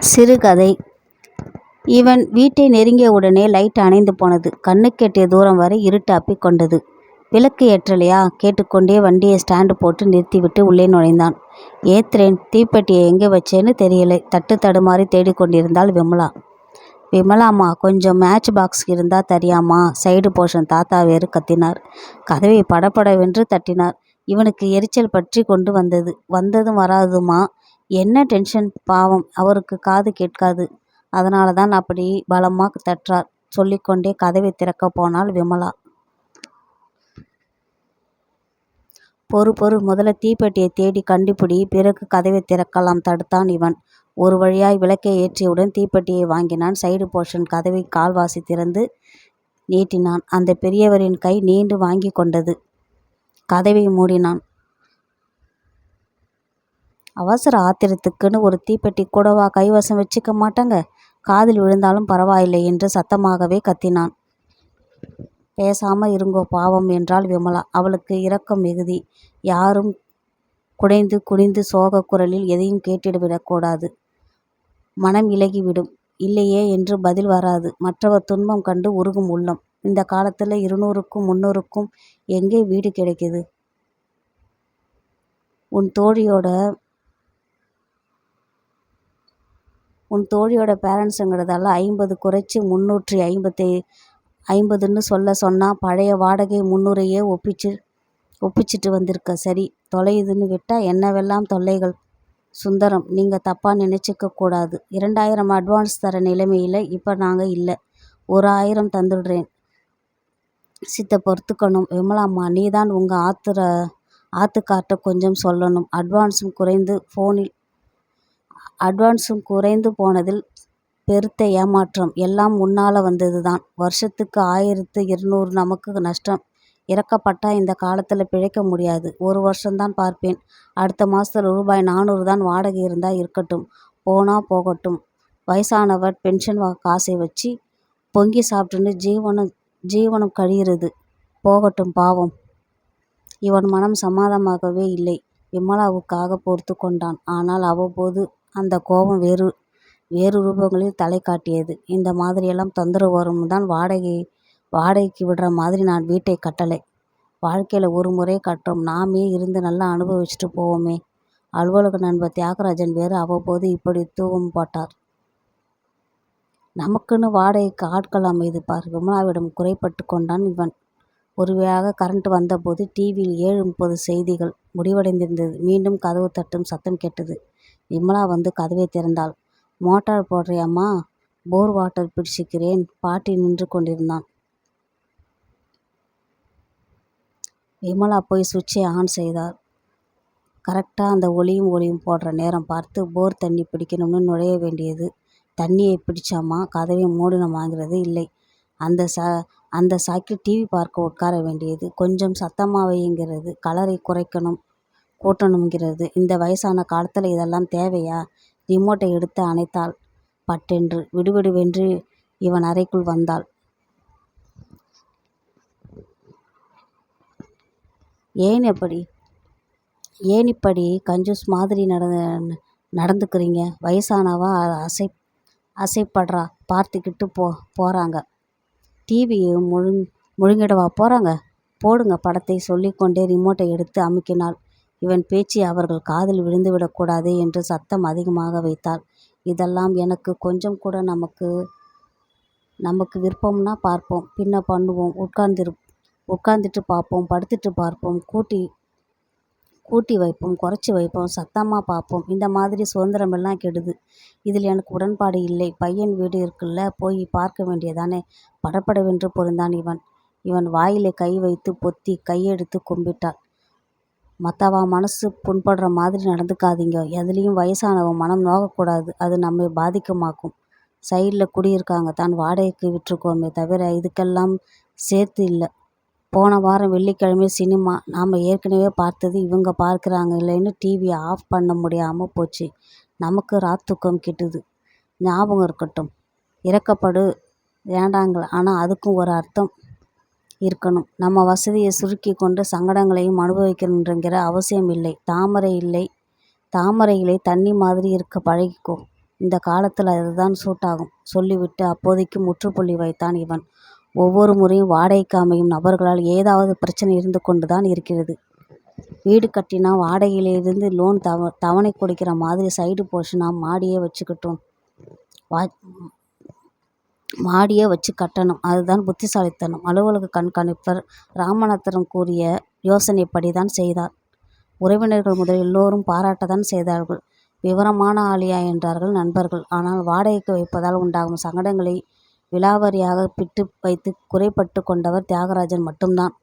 சிறுகதை இவன் வீட்டை நெருங்கிய உடனே லைட் அணைந்து போனது. கண்ணுக்கெட்டிய தூரம் வரை இருட்டு அப்பிக் கொண்டது. விளக்கு ஏற்றலையா? கேட்டுக்கொண்டே வண்டியை ஸ்டாண்டு போட்டு நிறுத்திவிட்டு உள்ளே நுழைந்தான். ஏத்துறேன். தீப்பெட்டியை எங்கே வச்சேன்னு தெரியலை. தட்டு தடுமாறி தேடிக்கொண்டிருந்தாள் விமலா. விமலாம்மா கொஞ்சம் மேட்ச் பாக்ஸ் இருந்தால் தரியாம்மா சைடு போர்ஷன் தாத்தா வேறு கத்தினார். கதவை படப்படவென்று தட்டினார். இவனுக்கு எரிச்சல் பற்றி கொண்டு வந்தது. வந்ததும் வராதுமா என்ன டென்ஷன் பாவம் அவருக்கு காது கேட்காது. அதனாலதான் அப்படி பலமாக தட்டுறார். சொல்லிக்கொண்டே கதவை திறக்கப் போனாள் விமலா. பொறு பொறு முதல்ல தீப்பெட்டியை தேடி கண்டுபிடி பிறகு கதவை திறக்கலாம் தடுத்தான் இவன். ஒரு வழியாய் விளக்கை ஏற்றியவுடன் தீப்பெட்டியை வாங்கினான். சைடு போர்ஷன் கதவை கால்வாசி திறந்து நீட்டினான். அந்த பெரியவரின் கை நீண்டு வாங்கி கொண்டது. கதவை மூடினான். அவசர ஆத்திரத்துக்குன்னு ஒரு தீப்பெட்டி கூடவா கைவசம் வச்சுக்க மாட்டாங்க? காதில் விழுந்தாலும் பரவாயில்லை என்று சத்தமாகவே கத்தினான். பேசாம இருங்கோ பாவம் என்றாள் விமலா. அவளுக்கு இரக்கம் மிகுதி. யாரும் குடைந்து குனிந்து சோக குரலில் எதையும் கேட்டுவிடக்கூடாது மனம் இலகிவிடும் இல்லையே என்று பதில் வராது. மற்றவர் துன்பம் கண்டு உருகும் உள்ளம். இந்த காலத்தில் இருநூறுக்கும் முன்னூறுக்கும் எங்கே வீடு கிடைக்குது? உன் தோழியோட உன் தோழியோட பேரண்ட்ஸுங்கிறதால ஐம்பது குறைச்சி முன்னூற்றி ஐம்பத்தி ஐம்பதுன்னு சொல்ல சொன்னால் பழைய வாடகை முன்னுரையே ஒப்பிச்சு ஒப்பிச்சிட்டு வந்திருக்க. சரி தொலையுதுன்னு விட்டால் என்னவெல்லாம் தொல்லைகள். சுந்தரம் நீங்கள் தப்பாக நினச்சிக்க கூடாது. இரண்டாயிரம் அட்வான்ஸ் தர நிலைமையில் இப்போ நாங்கள் இல்லை ஒரு ஆயிரம் தந்துடுறேன். சித்த பொறுத்துக்கணும். விமலாம்மா நீதான் உங்கள் ஆத்துற ஆத்துக்கார்ட்ட கொஞ்சம் சொல்லணும். அட்வான்ஸும் குறைந்து ஃபோனில் அட்வான்ஸும் குறைந்து போனதில் பெருத்த ஏமாற்றம். எல்லாம் உன்னால் வந்தது தான் வருஷத்துக்கு ஆயிரத்து இருநூறு நமக்கு நஷ்டம். இறக்கப்பட்டா இந்த காலத்தில் பிழைக்க முடியாது. ஒரு வருஷம்தான் பார்ப்பேன். அடுத்த மாசத்துல ரூபாய் நானூறு தான் வாடகை இருந்தால் இருக்கட்டும். போனால் போகட்டும். வயசானவர் பென்ஷன் காசை வச்சு பொங்கி சாப்பிட்டுன்னு ஜீவனம் ஜீவனம் கழியிறது போகட்டும் பாவம். இவன் மனம் சமாதமாகவே இல்லை. விமலாவுக்காக பொறுத்து கொண்டான். ஆனால் அவ்வப்போது அந்த கோபம் வேறு வேறு ரூபங்களில் தலை காட்டியது. இந்த மாதிரியெல்லாம் தொந்தரவு வரும் தான் வாடகை வாடகைக்கு விடுற மாதிரி நான் வீட்டை கட்டலை. வாழ்க்கையில் ஒரு முறை கட்டுறோம். நாமே இருந்து நல்லா அனுபவிச்சுட்டு போவோமே. அலுவலக நண்பர் தியாகராஜன் வேறு அவ்வப்போது இப்படி தூவம் போட்டார். நமக்குன்னு வாடகைக்கு ஆட்கள் அமையுது பார். விமலாவிடம் குறைப்பட்டு கொண்டான் இவன். ஒருவையாக கரண்ட் வந்தபோது டிவியில் ஏழு முப்பது செய்திகள் முடிவடைந்திருந்தது. மீண்டும் கதவு தட்டும் சத்தம் கேட்டது. விமலா வந்து கதவைத் திறந்தாள். மோட்டார் போடுறியாம்மா? போர் வாட்டர் பிடிச்சுக்கிறேன். பாட்டி நின்று கொண்டிருந்தான். விமலா போய் சுவிட்சை ஆன் செய்தாள். கரெக்டா அந்த ஒளியும் ஒளியும் போடுற நேரம் பார்த்து போர் தண்ணி பிடிக்கணும்னு நுழைய வேண்டியது. தண்ணியைப் பிடிச்சாமா கதவை மூடணுமாங்கிறது இல்லை. அந்த ச அந்த சாக்கில் டிவி பார்க்க உட்கார வேண்டியது. கொஞ்சம் சத்தமா வைங்கிறது. கலரைக் குறைக்கணும் கூட்டணும்கிறது இந்த வயசான காலத்தில் இதெல்லாம் தேவையா? ரிமோட்டை எடுத்து அணைத்தாள். பட்டென்று விடுவிடுவென்று இவன் அறைக்குள் வந்தாள். ஏன் எப்படி ஏன் இப்படி கஞ்சூஸ் மாதிரி நட நடந்துக்கிறீங்க வயசானவா அசை அசைப்பட்றா பார்த்துக்கிட்டு போ போகிறாங்க டிவியை முழுங் முழுங்கிடவா போகிறாங்க போடுங்க படத்தை சொல்லிக்கொண்டே ரிமோட்டை எடுத்து அமுக்கினாள். இவன் பேச்சு அவர்கள் காதில் விழுந்துவிடக்கூடாதே என்று சத்தம் அதிகமாக வைத்தாள். இதெல்லாம் எனக்கு கொஞ்சம் கூட நமக்கு நமக்கு விருப்பம்னா பார்ப்போம். பின்ன பண்ணுவோம். உட்கார்ந்திரு உட்கார்ந்துட்டு பார்ப்போம் படுத்துட்டு பார்ப்போம். கூட்டி கூட்டி வைப்போம். குறைச்சி வைப்போம். சத்தமாக பார்ப்போம் இந்த மாதிரி சுதந்திரமெல்லாம் கெடுது. இதில் எனக்கு உடன்பாடு இல்லை. பையன் வீடு இருக்குல்ல போய் பார்க்க வேண்டியதானே படப்படவென்று பொருந்தான் இவன். இவன் வாயிலே கை வைத்து பொத்தி கையெடுத்து கும்பிட்டாள். மத்தவா மனசு புண்படுற மாதிரி நடந்துக்காதீங்க. எதுலேயும் வயசானவ மனம் நோகக்கூடாது. அது நம்மை பாதிக்குமாக்கும். சைடில் குடியிருக்காங்க தான் வாடகைக்கு விட்டிருக்கோமே தவிர இதுக்கெல்லாம் சேர்த்து இல்லை போன வாரம் வெள்ளிக்கிழமை சினிமா. நாம் ஏற்கனவே பார்த்தது இவங்க பார்க்கறாங்களேன்னு டிவியை ஆஃப் பண்ண முடியாமல் போச்சு. நமக்கு ராத்தூக்கம் கெட்டுது. ஞாபகம் இருக்கட்டும். இறக்கப்படு வேண்டாங்கள ஆனால் அதுக்கும் ஒரு அர்த்தம் இருக்கணும். நம்ம வசதியை சுருக்கி கொண்டு சங்கடங்களையும் அனுபவிக்கணுங்கிற அவசியம் இல்லை. தாமரை இல்லை தாமரை இலை தண்ணி மாதிரி இருக்க பழகிக்கோ. இந்த காலத்தில் அதுதான் சூட் ஆகும் சொல்லிவிட்டு அப்போதைக்கு முற்றுப்புள்ளி வைத்தான் இவன். ஒவ்வொரு முறையும் வாடகைக்கு அமையும் நபர்களால் ஏதாவது பிரச்சனை இருந்து கொண்டு தான் இருக்கிறது. வீடு கட்டினா வாடகையிலிருந்து லோன் தவ தவணை கொடுக்கிற மாதிரி சைடு போர்ஷனாக மாடியே வச்சுக்கிட்டோம் வா மாடியே வச்சு கட்டணும். அதுதான் புத்திசாலித்தனம். அலுவலக கண்காணிப்பர் ராமநாதன் கூறிய யோசனைப்படி தான் செய்தார். உறவினர்கள் முதல் எல்லோரும் பாராட்டத்தான் செய்தார்கள். விவரமான ஆளியா என்றார்கள் நண்பர்கள். ஆனால் வாடகைக்கு வைப்பதால் உண்டாகும் சங்கடங்களை விலாவாரியாக பிட்டு வைத்து குறைபட்டுக் கொண்டவர் தியாகராஜன் மட்டும்தான்.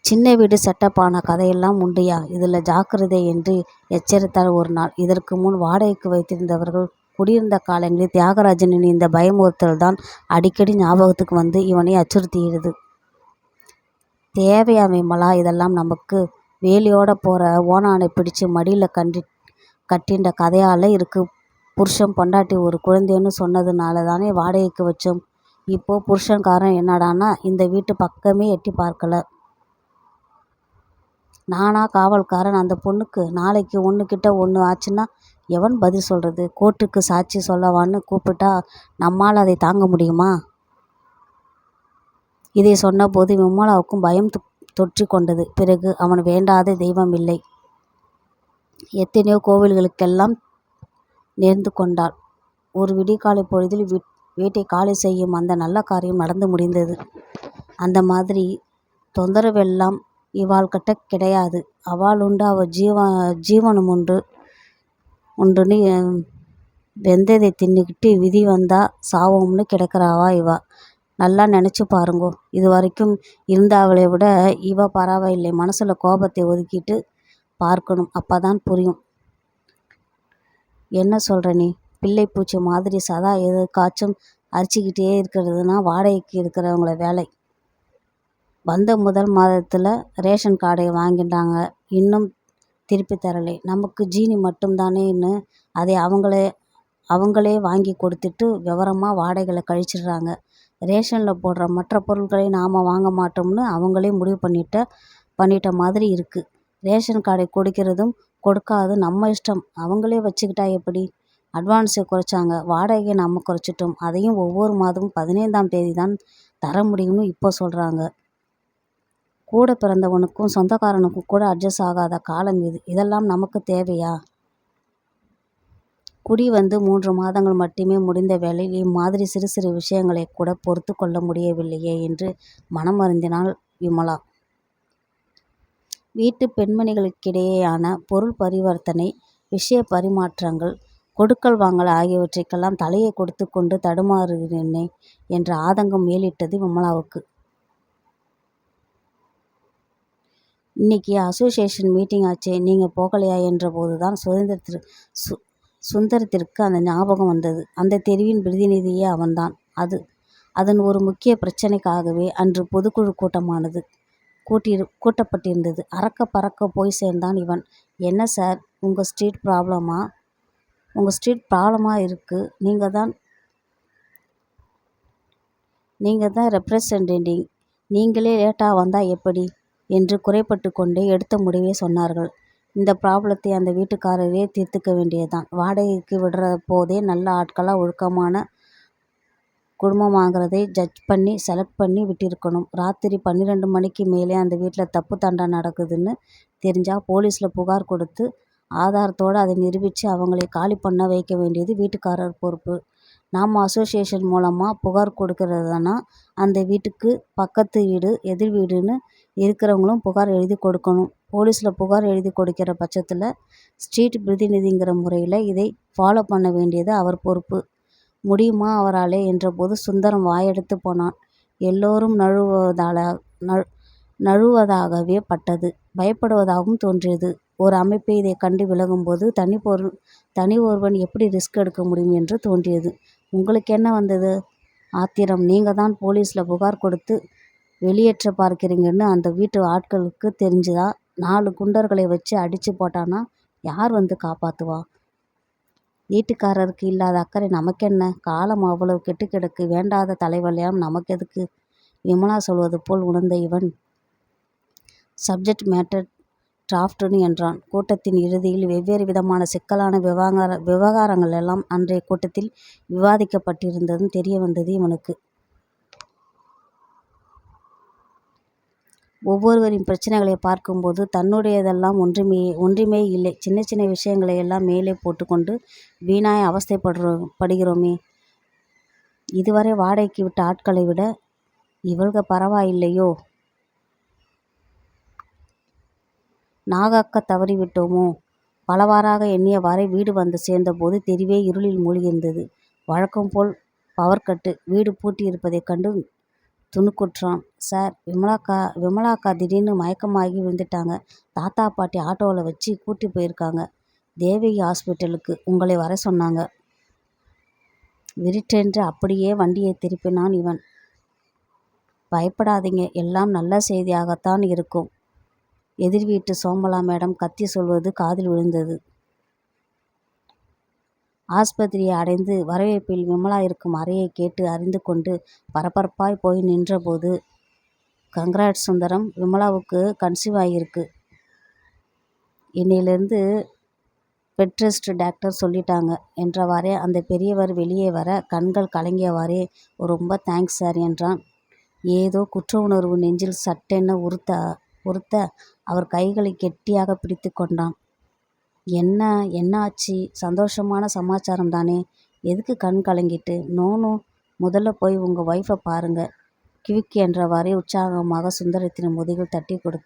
சின்ன வீடு செட்டப்பான கதையெல்லாம் உண்டுயா. இதில் ஜாக்கிரதை என்று எச்சரித்தார் ஒரு நாள். இதற்கு முன் வாடகைக்கு வைத்திருந்தவர்கள் குடியிருந்த காலங்களில் தியாகராஜனின் இந்த பயமுறுத்தல்தான் அடிக்கடி ஞாபகத்துக்கு வந்து இவனை அச்சுறுத்தியது. தேவையா விமலா இதெல்லாம் நமக்கு? வேலியோட போகிற ஓனானை பிடிச்சு மடியில் கண்டி கட்டின்ற கதையால் இருக்குது புருஷன் பொண்டாட்டி ஒரு குழந்தைன்னு சொன்னதுனால தானே வாடகைக்கு வச்சோம். இப்போ புருஷன்காரன் என்னடான்னா இந்த வீட்டு பக்கமே எட்டி பார்க்கல. நானா காவல்காரன் அந்த பொண்ணுக்கு? நாளைக்கு ஒண்ணுகிட்ட ஒன்று ஆச்சுன்னா எவன் பதில் சொல்கிறது கோர்ட்டுக்கு சாட்சி சொல்லவான்னு கூப்பிட்டா நம்மால் அதை தாங்க முடியுமா? இதை சொன்னபோது விமலாவுக்கும் பயம் தொற்றி கொண்டது. பிறகு அவன் வேண்டாத தெய்வம் இல்லை. எத்தனையோ கோவில்களுக்கெல்லாம் நேர்ந்து கொண்டாள். ஒரு விடிகாலை பொழுதில் வீட்டை காலி செய்யும் அந்த நல்ல காரியம் நடந்து முடிந்தது. அந்த மாதிரி தொந்தரவெல்லாம் இவாள்கிட்ட கிடையாது. அவள் உண்டு அவள் ஜீவ ஜீவனும் ஜீவனமுண்டு உண்டுன்னு வெந்தயத்தை தின்றுக்கிட்டு விதி வந்தால் சாவோம்னு கிடக்குறாவா இவள் நல்லா நினச்சி பாருங்கோ. இது வரைக்கும் இருந்தவளை விட இவள் பரவாயில்லை. மனசில் கோபத்தை ஒதுக்கிட்டு பார்க்கணும். அப்போ தான் புரியும். என்ன சொல்கிற நீ? பிள்ளை பூச்சி மாதிரி சதா எதுக்காச்சும் அரிச்சுக்கிட்டே இருக்கிறதுனா வாடகைக்கு இருக்கிறவங்கள வேலை. வந்த முதல் மாதத்தில் ரேஷன் கார்டை வாங்கிட்டாங்க. இன்னும் திருப்பி தரலை. நமக்கு ஜீனி மட்டும்தானேன்னு அதை அவங்களே அவங்களே வாங்கி கொடுத்துட்டு விவரமாக வாடகையில கழிச்சிடுறாங்க. ரேஷனில் போடுற மற்ற பொருட்களை நாம் வாங்க மாட்டோம்னு அவங்களே முடிவு பண்ணிட்ட பண்ணிட்ட மாதிரி இருக்குது ரேஷன் கார்டை கொடுக்கிறதும் கொடுக்காததும் நம்ம இஷ்டம். அவங்களே வச்சுக்கிட்டா எப்படி? அட்வான்ஸை குறைச்சாங்க. வாடகையை நம்ம குறைச்சிட்டோம். அதையும் ஒவ்வொரு மாதமும் பதினைந்தாம் தேதி தான் தர முடியும்னு இப்போ சொல்கிறாங்க கூட பிறந்தவனுக்கும் சொந்தக்காரனுக்கும் கூட அட்ஜஸ்ட் ஆகாத காலம் இது. இதெல்லாம் நமக்கு தேவையா? குடி வந்து மூன்று மாதங்கள் மட்டுமே முடிந்த வேளையில் இம்மாதிரி சிறு சிறு விஷயங்களை கூட பொறுத்து கொள்ள முடியவில்லையே என்று மனம் வருந்தினாள் விமலா. வீட்டு பெண்மணிகளுக்கிடையேயான பொருள் பரிவர்த்தனை, விஷய பரிமாற்றங்கள், கொடுக்கல் வாங்கல் ஆகியவற்றைக்கெல்லாம் தலையை கொடுத்து கொண்டு தடுமாறுகிறேனே என்ற ஆதங்கம் மேலிட்டது விமலாவுக்கு. இன்னைக்கு அசோசியேஷன் மீட்டிங் ஆச்சே நீங்கள் போகலையா என்றபோது தான் சுதந்திரத்திற்கு சு சுந்தரத்திற்கு அந்த ஞாபகம் வந்தது. அந்த தெருவின் பிரதிநிதியே அவன்தான். அது அதன் ஒரு முக்கிய பிரச்சனைக்காகவே அன்று பொதுக்குழு கூட்டமானது கூட்டப்பட்டிருந்தது. அறக்க பறக்க போய் சேர்ந்தான் இவன். என்ன சார் உங்கள் ஸ்ட்ரீட் ப்ராப்ளமா? உங்கள் ஸ்ட்ரீட் ப்ராப்ளமாக இருக்குது நீங்கள் தான் நீங்கள் தான் ரெப்ரசன்டேட்டிங் நீங்களே லேட்டாக வந்தால் எப்படி? என்று குறைப்பட்டு கொண்டே எடுத்த முடிவை சொன்னார்கள். இந்த ப்ராப்ளத்தை அந்த வீட்டுக்காரரே தீர்த்துக்க வேண்டியதுதான். வாடகைக்கு விடுற போதே நல்ல ஆட்களா ஒழுக்கமான குடும்பமாங்கறதை ஜட்ஜ் பண்ணி செலக்ட் பண்ணி விட்டிருக்கணும். ராத்திரி பன்னிரண்டு மணிக்கு மேலே அந்த வீட்ல தப்பு தண்டா நடக்குதுன்னு தெரிஞ்சா போலீஸ்ல புகார் கொடுத்து ஆதாரத்தோட அதை நிரூபிச்சு அவங்களை காலி பண்ண வைக்க வேண்டியது வீட்டுக்காரர் பொறுப்பு. நாம் அசோசியேஷன் மூலமாக புகார் கொடுக்கறதுன்னா அந்த வீட்டுக்கு பக்கத்து வீடு எதிர் வீடுன்னு இருக்கிறவங்களும் புகார் எழுதிக் கொடுக்கணும். போலீஸில் புகார் எழுதிக் கொடுக்கிற பட்சத்தில் ஸ்ட்ரீட் பிரதிநிதிங்கிற முறையில் இதை ஃபாலோ பண்ண வேண்டியது அவர் பொறுப்பு. முடியுமா அவராலே என்றபோது சுந்தரம் வாயெடுத்து போனான். எல்லோரும் நழுவுவதாகவே பட்டது. பயப்படுவதாகவும் தோன்றியது. ஒரு அமைப்பை இதை கண்டு விலகும்போது தனி ஒருவன் எப்படி ரிஸ்க் எடுக்க முடியும் என்று தோன்றியது. உங்களுக்கு என்ன வந்தது ஆத்திரம்? நீங்கள் தான் போலீஸில் புகார் கொடுத்து வெளியேற்ற பார்க்கிறீங்கன்னு அந்த வீட்டு ஆட்களுக்கு தெரிஞ்சுதா நாலு குண்டர்களை வச்சு அடித்து போட்டான்னா யார் வந்து காப்பாற்றுவா வீட்டுக்காரருக்கு இல்லாத அக்கறை நமக்கென்ன? காலம் அவ்வளவு கெட்டு கிடக்கு. வேண்டாத தலைவலியாம் நமக்கு எதுக்கு விமலா சொல்வது போல் உணர்ந்த இவன் சப்ஜெக்ட் மேட்டர் டிராப்ட்னு என்றான். கூட்டத்தின் இறுதியில் வெவ்வேறு விதமான சிக்கலான விவகார விவகாரங்கள் எல்லாம் அன்றைய கூட்டத்தில் விவாதிக்கப்பட்டிருந்ததும் தெரிய வந்தது இவனுக்கு. ஒவ்வொருவரின் பிரச்சனைகளைப் பார்க்கும்போது தன்னுடையதெல்லாம் ஒன்றுமே ஒன்றுமே இல்லை. சின்ன சின்ன விஷயங்களையெல்லாம் மேலே போட்டுக்கொண்டு வீணாய் அவஸ்தைப்படுறோ படுகிறோமே. இதுவரை வாடகைக்கு விட்ட ஆட்களை விட இவள்க பரவாயில்லையோ. நாகாக்க தவறிவிட்டோமோ. பலவாறாக எண்ணியவாறே வீடு வந்து சேர்ந்தபோது தெருவே இருளில் மூழ்கியிருந்தது. பவர் கட்டு வீடு பூட்டியிருப்பதைக் கண்டு துணுக்குற்றான். சார் விமலாக்கா விமலாக்கா திடீர்னு மயக்கமாகி விழுந்துட்டாங்க. தாத்தா பாட்டி ஆட்டோவுல வச்சு கூட்டிப் போயிருக்காங்க தேவகி ஹாஸ்பிட்டலுக்கு. உங்களை வரச் சொன்னாங்க. விருட்டென்று அப்படியே வண்டியைத் திருப்பினான் இவன். பயப்படாதீங்க. எல்லாம் நல்ல செய்தியாகத்தான் இருக்கும். எதிர் வீட்டு சோமலா மேடம் கத்தி சொல்வது காதில் விழுந்தது. ஆஸ்பத்திரியை அடைந்து வரவேற்பில் விமலா இருக்கும் அறையை கேட்டு அறிந்து கொண்டு பரபரப்பாய் போய் நின்றபோது கங்க்ராட் சுந்தரம். விமலாவுக்கு கன்சீவ் ஆகியிருக்கு. இன்னையிலிருந்து பெட்ரெஸ்ட் டாக்டர் சொல்லிட்டாங்க என்றவாறே அந்த பெரியவர் வெளியே வர கண்கள் கலங்கியவாறே ரொம்ப தேங்க்ஸ் சார் என்றான். ஏதோ குற்ற உணர்வு நெஞ்சில் சட்டென உறுத்த உறுத்த அவர் கைகளை கெட்டியாக பிடித்து கொண்டான். என்ன என்னாச்சு சந்தோஷமான சமாச்சாரம் தானே எதுக்கு கண் கலங்கிட்டு. நோ நோ முதல்ல போய் உங்கள் ஒய்ஃபை பாருங்க கிவிக் என்றவாறே உற்சாகமாக சுந்தரத்தின் முதுகில் தட்டி கொடு